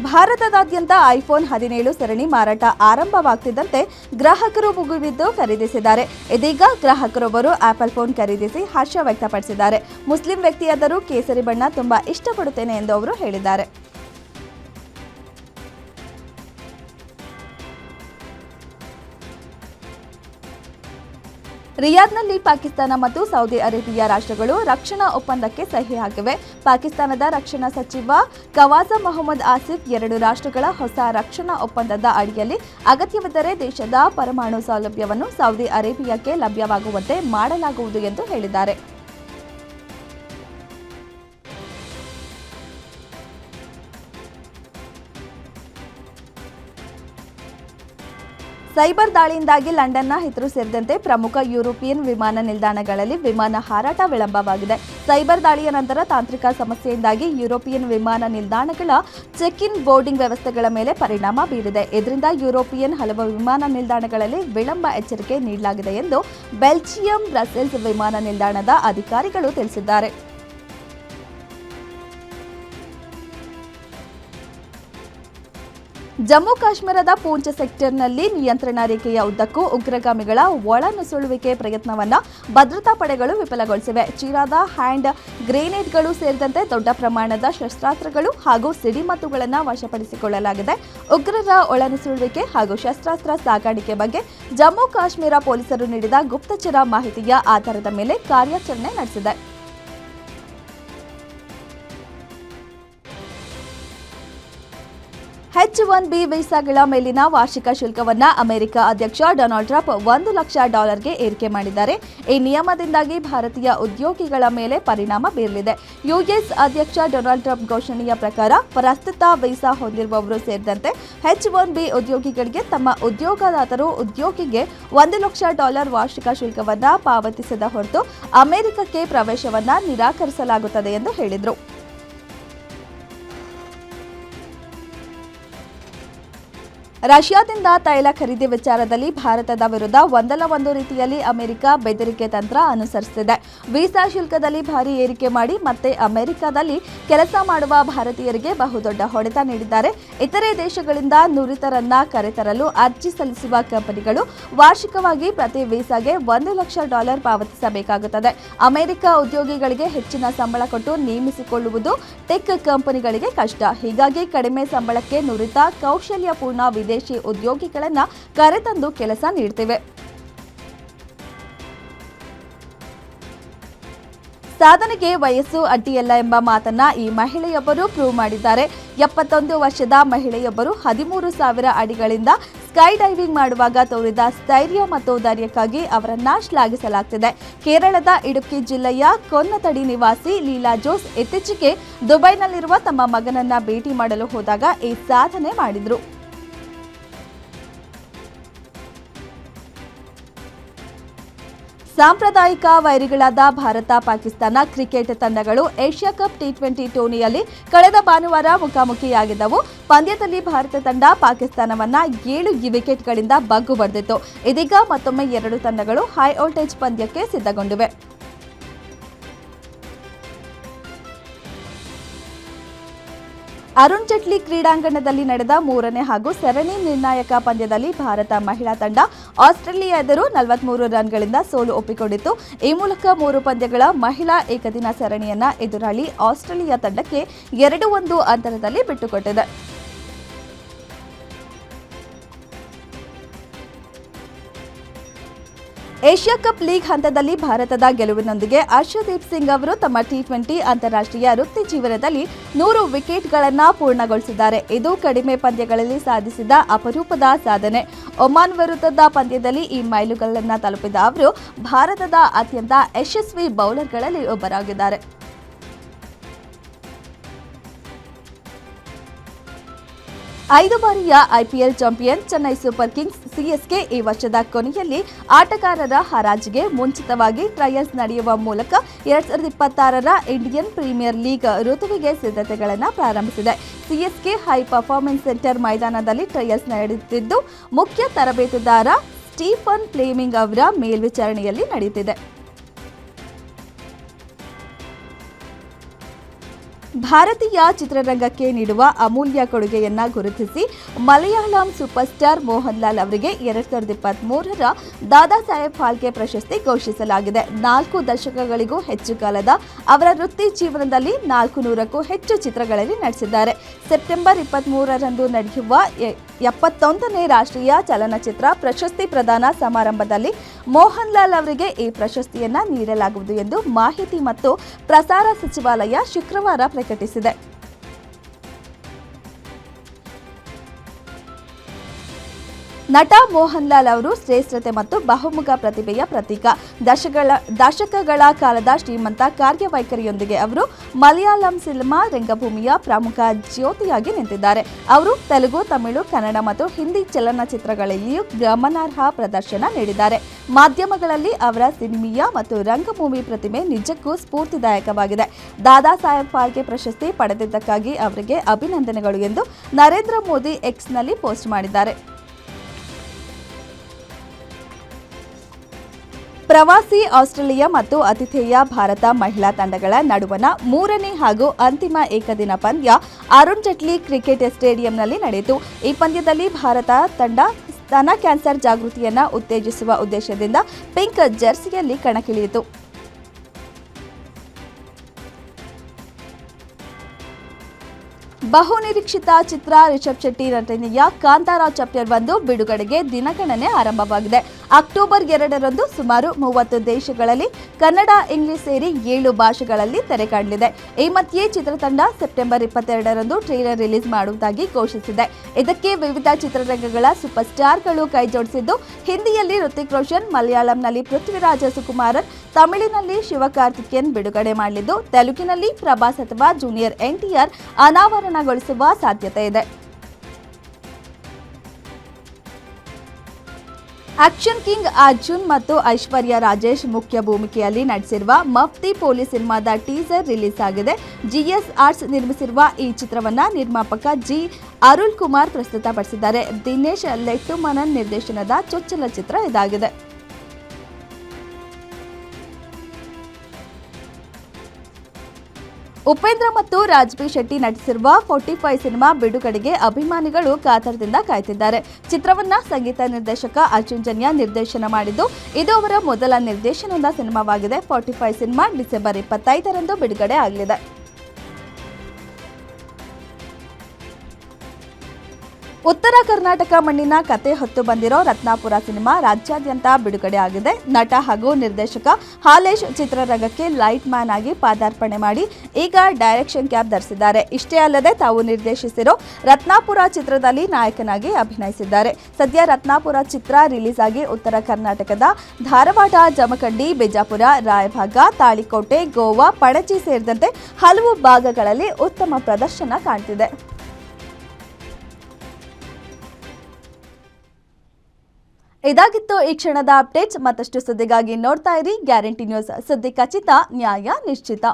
ಭಾರತದಾದ್ಯಂತ ಐಫೋನ್ ಹದಿನೇಳು ಸರಣಿ ಮಾರಾಟ ಆರಂಭವಾಗ್ತಿದ್ದಂತೆ ಗ್ರಾಹಕರು ಮುಗಿಬಿದ್ದು ಖರೀದಿಸಿದ್ದಾರೆ. ಇದೀಗ ಗ್ರಾಹಕರೊಬ್ಬರು ಆಪಲ್ ಫೋನ್ ಖರೀದಿಸಿ ಹರ್ಷ ವ್ಯಕ್ತಪಡಿಸಿದ್ದಾರೆ. ಮುಸ್ಲಿಂ ವ್ಯಕ್ತಿಯಾದರೂ ಕೇಸರಿ ಬಣ್ಣ ತುಂಬಾ ಇಷ್ಟಪಡುತ್ತೇನೆ ಎಂದು ಅವರು ಹೇಳಿದ್ದಾರೆ. ರಿಯಾದ್ನಲ್ಲಿ ಪಾಕಿಸ್ತಾನ ಮತ್ತು ಸೌದಿ ಅರೇಬಿಯಾ ರಾಷ್ಟ್ರಗಳು ರಕ್ಷಣಾ ಒಪ್ಪಂದಕ್ಕೆ ಸಹಿ ಹಾಕಿವೆ. ಪಾಕಿಸ್ತಾನದ ರಕ್ಷಣಾ ಸಚಿವ ಕವಾಸ ಮೊಹಮ್ಮದ್ ಆಸಿಫ್ ಎರಡು ರಾಷ್ಟ್ರಗಳ ಹೊಸ ರಕ್ಷಣಾ ಒಪ್ಪಂದದ ಅಡಿಯಲ್ಲಿ ಅಗತ್ಯವಿದ್ದರೆ ದೇಶದ ಪರಮಾಣು ಸೌಲಭ್ಯವನ್ನು ಸೌದಿ ಅರೇಬಿಯಾಕ್ಕೆ ಲಭ್ಯವಾಗುವಂತೆ ಮಾಡಲಾಗುವುದು ಎಂದು ಹೇಳಿದ್ದಾರೆ. ಸೈಬರ್ ದಾಳಿಯಿಂದಾಗಿ ಲಂಡನ್ನ ಹಿತ್ರು ಸೇರಿದಂತೆ ಪ್ರಮುಖ ಯುರೋಪಿಯನ್ ವಿಮಾನ ನಿಲ್ದಾಣಗಳಲ್ಲಿ ವಿಮಾನ ಹಾರಾಟ ವಿಳಂಬವಾಗಿದೆ. ಸೈಬರ್ ದಾಳಿಯ ನಂತರ ತಾಂತ್ರಿಕ ಸಮಸ್ಯೆಯಿಂದಾಗಿ ಯುರೋಪಿಯನ್ ವಿಮಾನ ನಿಲ್ದಾಣಗಳ ಚೆಕ್ ಇನ್ ಬೋರ್ಡಿಂಗ್ ವ್ಯವಸ್ಥೆಗಳ ಮೇಲೆ ಪರಿಣಾಮ ಬೀರಿದೆ. ಇದರಿಂದ ಯುರೋಪಿಯನ್ ಹಲವು ವಿಮಾನ ನಿಲ್ದಾಣಗಳಲ್ಲಿ ವಿಳಂಬ ಎಚ್ಚರಿಕೆ ನೀಡಲಾಗಿದೆ ಎಂದು ಬೆಲ್ಜಿಯಂ ಬ್ರಸೆಲ್ಸ್ ವಿಮಾನ ನಿಲ್ದಾಣದ ಅಧಿಕಾರಿಗಳು ತಿಳಿಸಿದ್ದಾರೆ. ಜಮ್ಮು ಕಾಶ್ಮೀರದ ಪೂಂಚ್ ಸೆಕ್ಟರ್ನಲ್ಲಿ ನಿಯಂತ್ರಣ ರೇಖೆಯ ಉದ್ದಕ್ಕೂ ಉಗ್ರಗಾಮಿಗಳ ಒಳನುಸುಳುವಿಕೆ ಪ್ರಯತ್ನವನ್ನು ಭದ್ರತಾ ಪಡೆಗಳು ವಿಫಲಗೊಳಿಸಿವೆ. ಚೀನಾದ ಹ್ಯಾಂಡ್ ಗ್ರೇನೇಡ್ಗಳು ಸೇರಿದಂತೆ ದೊಡ್ಡ ಪ್ರಮಾಣದ ಶಸ್ತ್ರಾಸ್ತ್ರಗಳು ಹಾಗೂ ಸಿಡಿಮದ್ದುಗಳನ್ನು ವಶಪಡಿಸಿಕೊಳ್ಳಲಾಗಿದೆ. ಉಗ್ರರ ಒಳನುಸುಳುವಿಕೆ ಹಾಗೂ ಶಸ್ತ್ರಾಸ್ತ್ರ ಸಾಗಾಣಿಕೆ ಬಗ್ಗೆ ಜಮ್ಮು ಕಾಶ್ಮೀರ ಪೊಲೀಸರು ನೀಡಿದ ಗುಪ್ತಚರ ಮಾಹಿತಿಯ ಆಧಾರದ ಮೇಲೆ ಕಾರ್ಯಾಚರಣೆ ನಡೆಸಿದೆ. ಹೆಚ್ ಒನ್ ಬಿ ವೀಸಾಗಳ ಮೇಲಿನ ವಾರ್ಷಿಕ ಶುಲ್ಕವನ್ನು ಅಮೆರಿಕ ಅಧ್ಯಕ್ಷ ಡೊನಾಲ್ಡ್ ಟ್ರಂಪ್ ಒಂದು ಲಕ್ಷ ಡಾಲರ್ಗೆ ಏರಿಕೆ ಮಾಡಿದ್ದಾರೆ. ಈ ನಿಯಮದಿಂದಾಗಿ ಭಾರತೀಯ ಉದ್ಯೋಗಿಗಳ ಮೇಲೆ ಪರಿಣಾಮ ಬೀರಲಿದೆ. ಯುಎಸ್ ಅಧ್ಯಕ್ಷ ಡೊನಾಲ್ಡ್ ಟ್ರಂಪ್ ಘೋಷಣೆಯ ಪ್ರಕಾರ ಪ್ರಸ್ತುತ ವೀಸಾ ಹೊಂದಿರುವವರು ಸೇರಿದಂತೆ ಎಚ್ ಒನ್ ಬಿ ಉದ್ಯೋಗಿಗಳಿಗೆ ತಮ್ಮ ಉದ್ಯೋಗದಾತರು ಉದ್ಯೋಗಿಗೆ ಒಂದು ಲಕ್ಷ ಡಾಲರ್ ವಾರ್ಷಿಕ ಶುಲ್ಕವನ್ನು ಪಾವತಿಸದ ಹೊರತು ಅಮೆರಿಕಕ್ಕೆ ಪ್ರವೇಶವನ್ನು ನಿರಾಕರಿಸಲಾಗುತ್ತದೆ ಎಂದು ಹೇಳಿದರು. ರಷ್ಯಾದಿಂದ ತೈಲ ಖರೀದಿ ವಿಚಾರದಲ್ಲಿ ಭಾರತದ ವಿರುದ್ಧ ಒಂದಲ್ಲ ಒಂದು ರೀತಿಯಲ್ಲಿ ಅಮೆರಿಕ ಬೆದರಿಕೆ ತಂತ್ರ ಅನುಸರಿಸಿದೆ ವೀಸಾ ಶುಲ್ಕದಲ್ಲಿ ಭಾರಿ ಏರಿಕೆ ಮಾಡಿ ಮತ್ತೆ ಅಮೆರಿಕದಲ್ಲಿ ಕೆಲಸ ಮಾಡುವ ಭಾರತೀಯರಿಗೆ ಬಹುದೊಡ್ಡ ಹೊಡೆತ ನೀಡಿದ್ದಾರೆ. ಇತರೆ ದೇಶಗಳಿಂದ ನುರಿತರನ್ನ ಕರೆತರಲು ಅರ್ಜಿ ಸಲ್ಲಿಸುವ ಕಂಪನಿಗಳು ವಾರ್ಷಿಕವಾಗಿ ಪ್ರತಿ ವೀಸಾಗೆ ಒಂದು ಲಕ್ಷ ಡಾಲರ್ ಪಾವತಿಸಬೇಕಾಗುತ್ತದೆ. ಅಮೆರಿಕ ಉದ್ಯೋಗಿಗಳಿಗೆ ಹೆಚ್ಚಿನ ಸಂಬಳ ಕೊಟ್ಟು ನೇಮಿಸಿಕೊಳ್ಳುವುದು ಟೆಕ್ ಕಂಪನಿಗಳಿಗೆ ಕಷ್ಟ. ಹೀಗಾಗಿ ಕಡಿಮೆ ಸಂಬಳಕ್ಕೆ ನುರಿತ ಕೌಶಲ್ಯಪೂರ್ಣ ವಿದೇಶಿ ಉದ್ಯೋಗಿಗಳನ್ನ ಕರೆತಂದು ಕೆಲಸ ನೀಡ್ತಿವೆ. ಸಾಧನೆಗೆ ವಯಸ್ಸು ಅಡ್ಡಿಯಲ್ಲ ಎಂಬ ಮಾತನ್ನ ಈ ಮಹಿಳೆಯೊಬ್ಬರು ಪ್ರೂವ್ ಮಾಡಿದ್ದಾರೆ. ಎಪ್ಪತ್ತೊಂದು ವರ್ಷದ ಮಹಿಳೆಯೊಬ್ಬರು ಹದಿಮೂರು ಸಾವಿರ ಅಡಿಗಳಿಂದ ಸ್ಕೈ ಡೈವಿಂಗ್ ಮಾಡುವಾಗ ತೋರಿದ ಸ್ಥೈರ್ಯ ಮತ್ತು ಧೈರ್ಯಕ್ಕಾಗಿ ಅವರನ್ನ ಶ್ಲಾಘಿಸಲಾಗ್ತಿದೆ. ಕೇರಳದ ಇಡುಕ್ಕಿ ಜಿಲ್ಲೆಯ ಕೊನ್ನತಡಿ ನಿವಾಸಿ ಲೀಲಾ ಜೋಸ್ ಇತ್ತೀಚೆಗೆ ದುಬೈನಲ್ಲಿರುವ ತಮ್ಮ ಮಗನನ್ನ ಭೇಟಿ ಮಾಡಲು ಹೋದಾಗ ಈ ಸಾಧನೆ ಮಾಡಿದ್ರು. ಸಾಂಪ್ರದಾಯಿಕ ವೈರಿಗಳಾದ ಭಾರತ, ಪಾಕಿಸ್ತಾನ, ಕ್ರಿಕೆಟ್ ತಂಡಗಳು ಏಷ್ಯಾ ಕಪ್ ಟಿ ಟ್ವೆಂಟಿ ಟೂರ್ನಿಯಲ್ಲಿ ಕಳೆದ ಭಾನುವಾರ ಮುಖಾಮುಖಿಯಾಗಿದ್ದವು. ಪಂದ್ಯದಲ್ಲಿ ಭಾರತ ತಂಡ ಪಾಕಿಸ್ತಾನವನ್ನ ಏಳು ವಿಕೆಟ್ಗಳಿಂದ ಬಗ್ಗು ಬರೆದಿತ್ತು ಇದೀಗ ಮತ್ತೊಮ್ಮೆ ಎರಡು ತಂಡಗಳು ಹೈ ವೋಲ್ಟೇಜ್ ಪಂದ್ಯಕ್ಕೆ ಸಿದ್ಧಗೊಂಡಿವೆ. ಅರುಣ್ ಜೇಟ್ಲಿ ಕ್ರೀಡಾಂಗಣದಲ್ಲಿ ನಡೆದ ಮೂರನೇ ಹಾಗೂ ಸರಣಿ ನಿರ್ಣಾಯಕ ಪಂದ್ಯದಲ್ಲಿ ಭಾರತ ಮಹಿಳಾ ತಂಡ ಆಸ್ಟ್ರೇಲಿಯಾ ಎದುರು ನಲವತ್ಮೂರು ರನ್ಗಳಿಂದ ಸೋಲು ಒಪ್ಪಿಕೊಂಡಿತ್ತು. ಈ ಮೂಲಕ ಮೂರು ಪಂದ್ಯಗಳ ಮಹಿಳಾ ಏಕದಿನ ಸರಣಿಯನ್ನ ಎದುರಾಳಿ ಆಸ್ಟ್ರೇಲಿಯಾ ತಂಡಕ್ಕೆ ಎರಡು ಒಂದು ಅಂತರದಲ್ಲಿ ಬಿಟ್ಟುಕೊಟ್ಟಿದೆ. ಏಷ್ಯಾ ಕಪ್ ಲೀಗ್ ಹಂತದಲ್ಲಿ ಭಾರತದ ಗೆಲುವಿನೊಂದಿಗೆ ಹರ್ಷದೀಪ್ ಸಿಂಗ್ ಅವರು ತಮ್ಮ ಟಿ ಟ್ವೆಂಟಿ ಅಂತಾರಾಷ್ಟ್ರೀಯ ವೃತ್ತಿ ಜೀವನದಲ್ಲಿ ನೂರು ವಿಕೆಟ್ಗಳನ್ನು ಪೂರ್ಣಗೊಳಿಸಿದ್ದಾರೆ. ಇದು ಕಡಿಮೆ ಪಂದ್ಯಗಳಲ್ಲಿ ಸಾಧಿಸಿದ ಅಪರೂಪದ ಸಾಧನೆ. ಒಮಾನ್ ವಿರುದ್ಧದ ಪಂದ್ಯದಲ್ಲಿ ಈ ಮೈಲುಗಲ್ಲನ್ನು ತಲುಪಿದ ಅವರು ಭಾರತದ ಅತ್ಯಂತ ಯಶಸ್ವಿ ಬೌಲರ್ಗಳಲ್ಲಿ ಒಬ್ಬರಾಗಿದ್ದಾರೆ. ಐದು ಬಾರಿಯ IPL champion Chennai Super Kings CSK ಈ ವರ್ಷದ ಕೊನೆಯಲ್ಲಿ ಆಟಗಾರರ ಹರಾಜಿಗೆ ಮುಂಚಿತವಾಗಿ ಟ್ರಯಲ್ಸ್ ನಡೆಯುವ ಮೂಲಕ ಎರಡ್ ಸಾವಿರದ ಇಪ್ಪತ್ತಾರರ ಇಂಡಿಯನ್ ಪ್ರೀಮಿಯರ್ ಲೀಗ್ ಋತುವಿಗೆ ಸಿದ್ಧತೆಗಳನ್ನು ಪ್ರಾರಂಭಿಸಿದೆ. ಸಿಎಸ್ಕೆ ಹೈ ಪರ್ಫಾರ್ಮೆನ್ಸ್ ಸೆಂಟರ್ ಮೈದಾನದಲ್ಲಿ ಟ್ರಯಲ್ಸ್ ನಡೆಯುತ್ತಿದ್ದು, ಮುಖ್ಯ ತರಬೇತುದಾರ ಸ್ಟೀಫನ್ ಫ್ಲೇಮಿಂಗ್ ಅವರ ಮೇಲ್ವಿಚಾರಣೆಯಲ್ಲಿ ನಡೆಯುತ್ತಿದೆ. ಭಾರತೀಯ ಚಿತ್ರರಂಗಕ್ಕೆ ನೀಡುವ ಅಮೂಲ್ಯ ಕೊಡುಗೆಯನ್ನ ಗುರುತಿಸಿ ಮಲಯಾಳಂ ಸೂಪರ್ ಸ್ಟಾರ್ ಮೋಹನ್ ಲಾಲ್ ಅವರಿಗೆ ಎರಡ್ ಸಾವಿರದ ಇಪ್ಪತ್ತ್ ಮೂರರ ದಾದಾ ಸಾಹೇಬ್ ಫಾಲ್ಕೆ ಪ್ರಶಸ್ತಿ ಘೋಷಿಸಲಾಗಿದೆ. ನಾಲ್ಕು ದಶಕಗಳಿಗೂ ಹೆಚ್ಚು ಕಾಲದ ಅವರ ವೃತ್ತಿ ಜೀವನದಲ್ಲಿ ನಾಲ್ಕು ನೂರಕ್ಕೂ ಹೆಚ್ಚು ಚಿತ್ರಗಳಲ್ಲಿ ನಟಿಸಿದ್ದಾರೆ. ಸೆಪ್ಟೆಂಬರ್ ಇಪ್ಪತ್ತ್ ಮೂರರಂದು ನಡೆಯುವ ಎಪ್ಪತ್ತೊಂದನೇ ರಾಷ್ಟ್ರೀಯ ಚಲನಚಿತ್ರ ಪ್ರಶಸ್ತಿ ಪ್ರದಾನ ಸಮಾರಂಭದಲ್ಲಿ ಮೋಹನ್ ಲಾಲ್ ಅವರಿಗೆ ಈ ಪ್ರಶಸ್ತಿಯನ್ನ ನೀಡಲಾಗುವುದು ಎಂದು ಮಾಹಿತಿ ಮತ್ತು ಪ್ರಸಾರ ಸಚಿವಾಲಯ ಶುಕ್ರವಾರ ಪ್ರಕಟಿಸಿದೆ. ಪ್ರಕಟಿಸಿದೆ ನಟ ಮೋಹನ್ ಲಾಲ್ ಅವರು ಶ್ರೇಷ್ಠತೆ ಮತ್ತು ಬಹುಮುಖ ಪ್ರತಿಭೆಯ ಪ್ರತೀಕ. ದಶಕಗಳ ದಶಕಗಳ ಕಾಲದ ಶ್ರೀಮಂತ ಕಾರ್ಯವೈಖರಿಯೊಂದಿಗೆ ಅವರು ಮಲಯಾಳಂ ಸಿನಿಮಾ ರಂಗಭೂಮಿಯ ಪ್ರಮುಖ ಜ್ಯೋತಿಯಾಗಿ ನಿಂತಿದ್ದಾರೆ. ಅವರು ತೆಲುಗು, ತಮಿಳು, ಕನ್ನಡ ಮತ್ತು ಹಿಂದಿ ಚಲನಚಿತ್ರಗಳಲ್ಲಿಯೂ ಗಮನಾರ್ಹ ಪ್ರದರ್ಶನ ನೀಡಿದ್ದಾರೆ. ಮಾಧ್ಯಮಗಳಲ್ಲಿ ಅವರ ಸಿನಿಮೀಯ ಮತ್ತು ರಂಗಭೂಮಿ ಪ್ರತಿಮೆ ನಿಜಕ್ಕೂ ಸ್ಫೂರ್ತಿದಾಯಕವಾಗಿದೆ. ದಾದಾ ಸಾಹೇಬ್ ಫಾಲ್ಕೆ ಪ್ರಶಸ್ತಿ ಪಡೆದಿದ್ದಕ್ಕಾಗಿ ಅವರಿಗೆ ಅಭಿನಂದನೆಗಳು ಎಂದು ನರೇಂದ್ರ ಮೋದಿ ಎಕ್ಸ್ನಲ್ಲಿ ಪೋಸ್ಟ್ ಮಾಡಿದ್ದಾರೆ. ಪ್ರವಾಸಿ ಆಸ್ಟ್ರೇಲಿಯಾ ಮತ್ತು ಆತಿಥೇಯ ಭಾರತ ಮಹಿಳಾ ತಂಡಗಳ ನಡುವಣ ಮೂರನೇ ಹಾಗೂ ಅಂತಿಮ ಏಕದಿನ ಪಂದ್ಯ ಅರುಣ್ ಜೇಟ್ಲಿ ಕ್ರಿಕೆಟ್ ಸ್ಟೇಡಿಯಂನಲ್ಲಿ ನಡೆಯಿತು. ಈ ಪಂದ್ಯದಲ್ಲಿ ಭಾರತ ತಂಡ ಸ್ತನ ಕ್ಯಾನ್ಸರ್ ಜಾಗೃತಿಯನ್ನು ಉತ್ತೇಜಿಸುವ ಉದ್ದೇಶದಿಂದ ಪಿಂಕ್ ಜೆರ್ಸಿಯಲ್ಲಿ ಕಣಕ್ಕಿಳಿಯಿತು. ಬಹುನಿರೀಕ್ಷಿತ ಚಿತ್ರ ರಿಷಬ್ ಶೆಟ್ಟಿ ನಟನೆಯ ಕಾಂತಾರ ಚಾಪ್ಟರ್ ಒಂದು ಬಿಡುಗಡೆಗೆ ದಿನಗಣನೆ ಆರಂಭವಾಗಿದೆ. ಅಕ್ಟೋಬರ್ ಎರಡರಂದು ಸುಮಾರು ಮೂವತ್ತು ದೇಶಗಳಲ್ಲಿ ಕನ್ನಡ, ಇಂಗ್ಲಿಷ್ ಸೇರಿ ಏಳು ಭಾಷೆಗಳಲ್ಲಿ ತೆರೆ ಕಾಣಲಿದೆ. ಈ ಮಧ್ಯೆ ಚಿತ್ರತಂಡ ಸೆಪ್ಟೆಂಬರ್ ಇಪ್ಪತ್ತೆರಡರಂದು ಟ್ರೇಲರ್ ರಿಲೀಸ್ ಮಾಡುವುದಾಗಿ ಘೋಷಿಸಿದೆ. ಇದಕ್ಕೆ ವಿವಿಧ ಚಿತ್ರರಂಗಗಳ ಸೂಪರ್ ಸ್ಟಾರ್ಗಳು ಕೈಜೋಡಿಸಿದ್ದು, ಹಿಂದಿಯಲ್ಲಿ ಋತಿಕ್ ರೋಷನ್ ಮಲಯಾಳಂನಲ್ಲಿ ಪೃಥ್ವಿರಾಜ ಸುಕುಮಾರನ್ ತಮಿಳಿನಲ್ಲಿ ಶಿವಕಾರ್ತಿಕೇಯನ್ ಬಿಡುಗಡೆ ಮಾಡಲಿದ್ದು, ತೆಲುಗಿನಲ್ಲಿ ಪ್ರಭಾಸ್ ಅಥವಾ ಜೂನಿಯರ್ ಎನ್ಟಿಆರ್ ಅನಾವರಣಗೊಳಿಸುವ ಸಾಧ್ಯತೆ ಇದೆ. ಆಕ್ಷನ್ ಕಿಂಗ್ ಅರ್ಜುನ್ ಮತ್ತು ಐಶ್ವರ್ಯ ರಾಜೇಶ್ ಮುಖ್ಯ ಭೂಮಿಕೆಯಲ್ಲಿ ನಟಿಸಿರುವ ಮಫ್ತಿ ಪೊಲೀಸ್ ಸಿನಿಮಾದ ಟೀಸರ್ ರಿಲೀಸ್ ಆಗಿದೆ. ಜಿಎಸ್ ಆರ್ಟ್ಸ್ ನಿರ್ಮಿಸಿರುವ ಈ ಚಿತ್ರವನ್ನ ನಿರ್ಮಾಪಕ ಜಿ. ಅರುಳ್ ಕುಮಾರ್ ಪ್ರಸ್ತುತಪಡಿಸಿದ್ದಾರೆ. ದಿನೇಶ್ ಲೆಟ್ಟುಮನನ್ ನಿರ್ದೇಶನದ ಚೊಚ್ಚಲ ಚಿತ್ರ ಇದಾಗಿದೆ. ಉಪೇಂದ್ರ ಮತ್ತು ರಾಜ್ಬಿ ಶೆಟ್ಟಿ ನಟಿಸಿರುವ ಫೋರ್ಟಿ ಫೈವ್ ಸಿನಿಮಾ ಬಿಡುಗಡೆಗೆ ಅಭಿಮಾನಿಗಳು ಕಾತರದಿಂದ ಕಾಯ್ತಿದ್ದಾರೆ. ಚಿತ್ರವನ್ನ ಸಂಗೀತ ನಿರ್ದೇಶಕ ಅರ್ಜುನ್ ನಿರ್ದೇಶನ ಮಾಡಿದ್ದು, ಇದು ಅವರ ಮೊದಲ ನಿರ್ದೇಶನದ ಸಿನಿಮಾವಾಗಿದೆ. ಫೋರ್ಟಿ ಫೈವ್ ಸಿನಿಮಾ ಡಿಸೆಂಬರ್ ಇಪ್ಪತ್ತೈದರಂದು ಬಿಡುಗಡೆ ಆಗಲಿದೆ. ಉತ್ತರ ಕರ್ನಾಟಕ ಮಣ್ಣಿನ ಕತೆ ಹೊತ್ತು ಬಂದಿರೋ ರತ್ನಾಪುರ ಸಿನಿಮಾ ರಾಜ್ಯಾದ್ಯಂತ ಬಿಡುಗಡೆ ಆಗಿದೆ. ನಟ ಹಾಗೂ ನಿರ್ದೇಶಕ ಹಾಲೇಶ್ ಚಿತ್ರರಂಗಕ್ಕೆ ಲೈಟ್ ಮ್ಯಾನ್ ಆಗಿ ಪಾದಾರ್ಪಣೆ ಮಾಡಿ ಈಗ ಡೈರೆಕ್ಷನ್ ಕ್ಯಾಪ್ ಧರಿಸಿದ್ದಾರೆ. ಇಷ್ಟೇ ಅಲ್ಲದೆ ತಾವು ನಿರ್ದೇಶಿಸಿರೋ ರತ್ನಾಪುರ ಚಿತ್ರದಲ್ಲಿ ನಾಯಕನಾಗಿ ಅಭಿನಯಿಸಿದ್ದಾರೆ. ಸದ್ಯ ರತ್ನಾಪುರ ಚಿತ್ರ ರಿಲೀಸ್ ಆಗಿ ಉತ್ತರ ಕರ್ನಾಟಕದ ಧಾರವಾಡ, ಜಮಖಂಡಿ, ಬಿಜಾಪುರ, ರಾಯಭಾಗ, ತಾಳಿಕೋಟೆ, ಗೋವಾ, ಪಣಜಿ ಸೇರಿದಂತೆ ಹಲವು ಭಾಗಗಳಲ್ಲಿ ಉತ್ತಮ ಪ್ರದರ್ಶನ ಕಾಣ್ತಿದೆ. ಇದಾಗಿತ್ತು ಈ ಕ್ಷಣದ ಅಪ್ಡೇಟ್ಸ್ ಮತ್ತಷ್ಟು ಸುದ್ದಿಗಾಗಿ ನೋಡ್ತಾ ಇರಿ ಗ್ಯಾರಂಟಿ ನ್ಯೂಸ್. ಸುದ್ದಿ ಖಚಿತ ನ್ಯಾಯ ನಿಶ್ಚಿತ.